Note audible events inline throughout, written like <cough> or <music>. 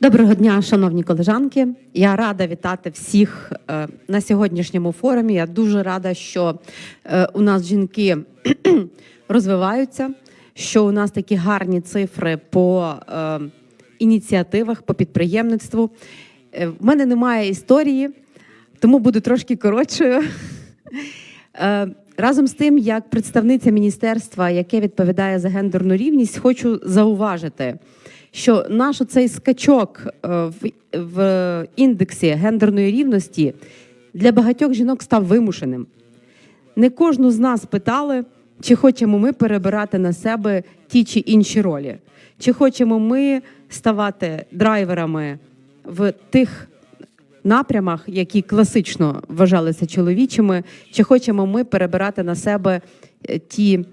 Доброго дня, шановні колежанки. Я рада вітати всіх е, на сьогоднішньому форумі. Я дуже рада, що е, у нас жінки <clears throat> розвиваються, що у нас такі гарні цифри по е, ініціативах, по підприємництву. В мене немає історії, тому буду трошки коротшою. <laughs> Разом з тим, як представниця міністерства, яке відповідає за гендерну рівність, хочу зауважити, що наш цей скачок е, в, в індексі гендерної рівності для багатьох жінок став вимушеним. Не кожну з нас питали, чи хочемо ми перебирати на себе ті чи інші ролі, чи хочемо ми ставати драйверами в тих напрямах, які класично вважалися чоловічими, чи хочемо ми перебирати на себе е, ті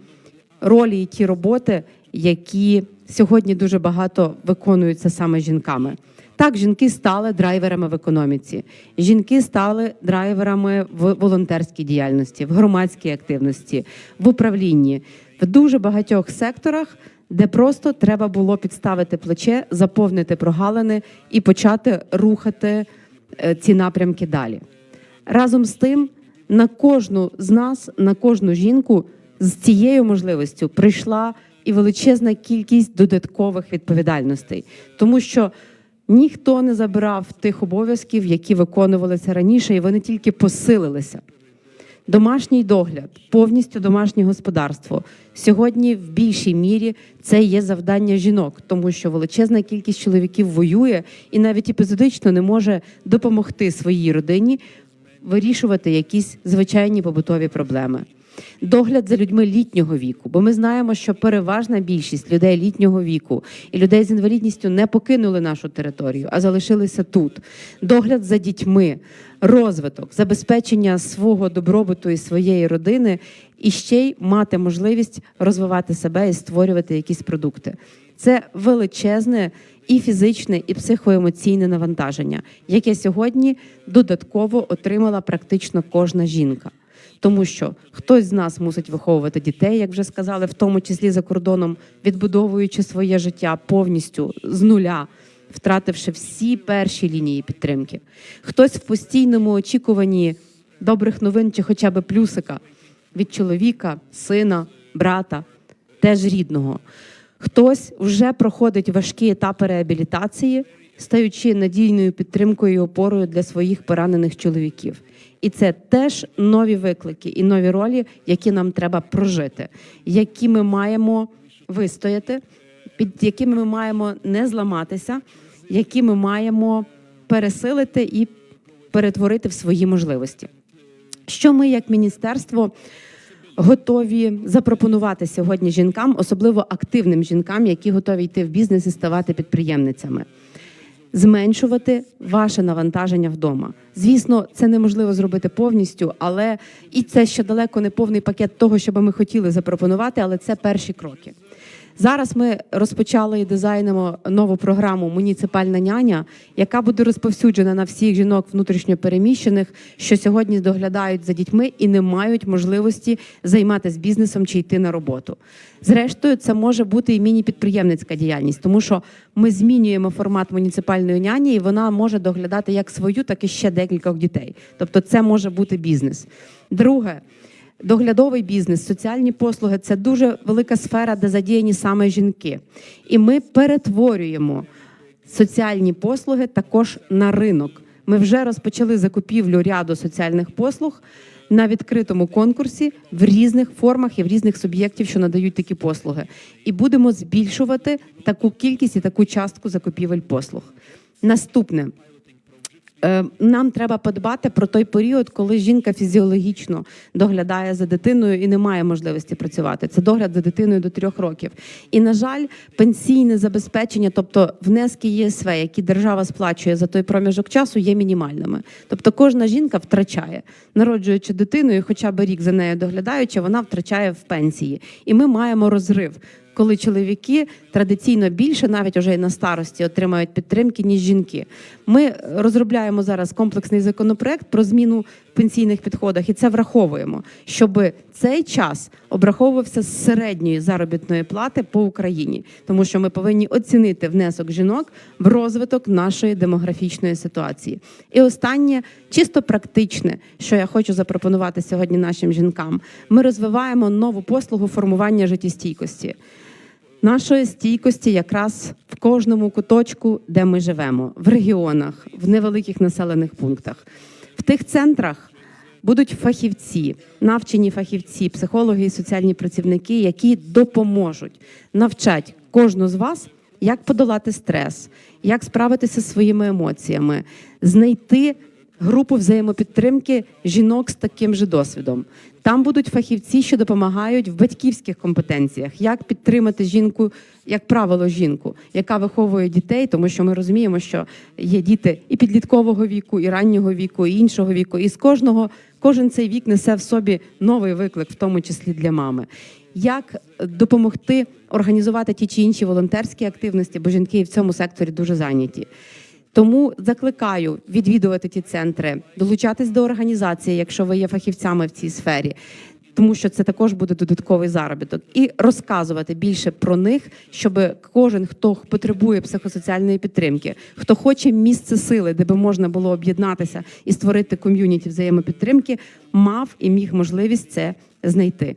ролі і ті роботи, які сьогодні дуже багато виконуються саме жінками. Так, жінки стали драйверами в економіці, жінки стали драйверами в волонтерській діяльності, в громадській активності, в управлінні, в дуже багатьох секторах, де просто треба було підставити плече, заповнити прогалини і почати рухати е, ці напрямки далі. Разом з тим, на кожну з нас, на кожну жінку з цією можливістю прийшла і величезна кількість додаткових відповідальностей, тому що ніхто не забирав тих обов'язків, які виконувалися раніше, і вони тільки посилилися. Домашній догляд, повністю домашнє господарство. Сьогодні в більшій мірі це є завдання жінок, тому що величезна кількість чоловіків воює і навіть епізодично не може допомогти своїй родині вирішувати якісь звичайні побутові проблеми. Догляд за людьми літнього віку, бо ми знаємо, що переважна більшість людей літнього віку і людей з інвалідністю не покинули нашу територію, а залишилися тут. Догляд за дітьми, розвиток, забезпечення свого добробуту і своєї родини, і ще й мати можливість розвивати себе і створювати якісь продукти. Це величезне і фізичне, і психоемоційне навантаження, яке сьогодні додатково отримала практично кожна жінка. Тому що хтось з нас мусить виховувати дітей, як вже сказали, в тому числі за кордоном, відбудовуючи своє життя повністю з нуля, втративши всі перші лінії підтримки. Хтось в постійному очікуванні добрих новин чи хоча б плюсика від чоловіка, сина, брата, теж рідного. Хтось вже проходить важкі етапи реабілітації, стаючи надійною підтримкою і опорою для своїх поранених чоловіків. І це теж нові виклики і нові ролі, які нам треба прожити, які ми маємо вистояти, під якими ми маємо не зламатися, які ми маємо пересилити і перетворити в свої можливості. Що ми, як міністерство, готові запропонувати сьогодні жінкам, особливо активним жінкам, які готові йти в бізнес і ставати підприємницями? Зменшувати ваше навантаження вдома. Звісно, це неможливо зробити повністю, але і це ще далеко не повний пакет того, що би ми хотіли запропонувати, але це перші кроки. Зараз ми розпочали і дизайнимо нову програму Муніципальна няня, яка буде розповсюджена на всіх жінок внутрішньопереміщених, що сьогодні доглядають за дітьми і не мають можливості займатися бізнесом чи йти на роботу. Зрештою, це може бути і міні-підприємницька діяльність, тому що ми змінюємо формат муніципальної няні, і вона може доглядати як свою, так і ще декількох дітей. Тобто, це може бути бізнес. Друге. Доглядовий бізнес, соціальні послуги це дуже велика сфера, де задіяні саме жінки. І ми перетворюємо соціальні послуги також на ринок. Ми вже розпочали закупівлю ряду соціальних послуг на відкритому конкурсі в різних формах і в різних суб'єктів, що надають такі послуги. І будемо збільшувати таку кількість і таку частку закупівель послуг. Наступне. Е, Нам треба подбати про той період, коли жінка фізіологічно доглядає за дитиною і не має можливості працювати. Це догляд за дитиною до трьох років. І на жаль, пенсійне забезпечення, тобто внески ЄСВ, які держава сплачує за той проміжок часу, є мінімальними. Тобто кожна жінка втрачає, народжуючи дитину, і хоча б рік за нею доглядаючи, вона втрачає в пенсії. І ми маємо розрив коли чоловіки традиційно більше, навіть уже і на старості, отримають підтримки, ніж жінки. Ми розробляємо зараз комплексний законопроект про зміну пенсійних підходах, і це враховуємо, щоб цей час обраховувався з середньої заробітної плати по Україні, тому що ми повинні оцінити внесок жінок в розвиток нашої демографічної ситуації. І останнє, чисто практичне, що я хочу запропонувати сьогодні нашим жінкам, ми розвиваємо нову послугу формування життєстійкості нашої стійкості якраз в кожному куточку, де ми живемо, в регіонах, в невеликих населених пунктах. Тих центрах будуть фахівці, навчені фахівці, психологи і соціальні працівники, які допоможуть, навчать кожну з вас, як подолати стрес, як справитися зі своїми емоціями, знайти групу взаємопідтримки жінок з таким же досвідом. Там будуть фахівці, що допомагають в батьківських компетенціях, як підтримати жінку, як правило, жінку, яка виховує дітей, тому що ми розуміємо, що є діти і підліткового віку, і раннього віку, і іншого віку. І з кожного кожен цей вік несе в собі новий виклик, в тому числі для мами. Як допомогти організувати ті чи інші волонтерські активності, бо жінки і в цьому секторі дуже зайняті. Тому закликаю відвідувати ті центри, долучатись до організації, якщо ви є фахівцями в цій сфері, тому що це також буде додатковий заробіток, і розказувати більше про них, щоб кожен, хто потребує психосоціальної підтримки, хто хоче місце сили, де би можна було об'єднатися і створити ком'юніті взаємопідтримки, мав і міг можливість це знайти.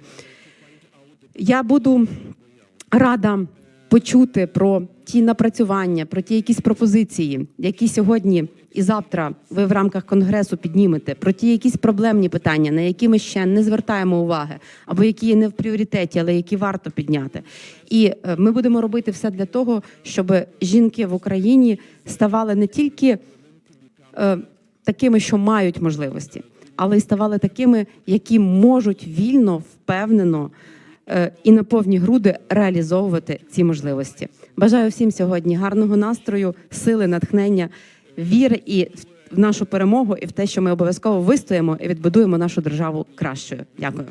Я буду рада почути про ті напрацювання, про ті якісь пропозиції, які сьогодні і завтра ви в рамках конгресу піднімете, про ті якісь проблемні питання, на які ми ще не звертаємо уваги, або які є не в пріоритеті, але які варто підняти. І е, ми будемо робити все для того, щоб жінки в Україні ставали не тільки е, такими, що мають можливості, але й ставали такими, які можуть вільно, впевнено і на повні груди реалізовувати ці можливості. Бажаю всім сьогодні гарного настрою, сили, натхнення, віри і в нашу перемогу, і в те, що ми обов'язково вистоїмо і відбудуємо нашу державу кращою. Дякую.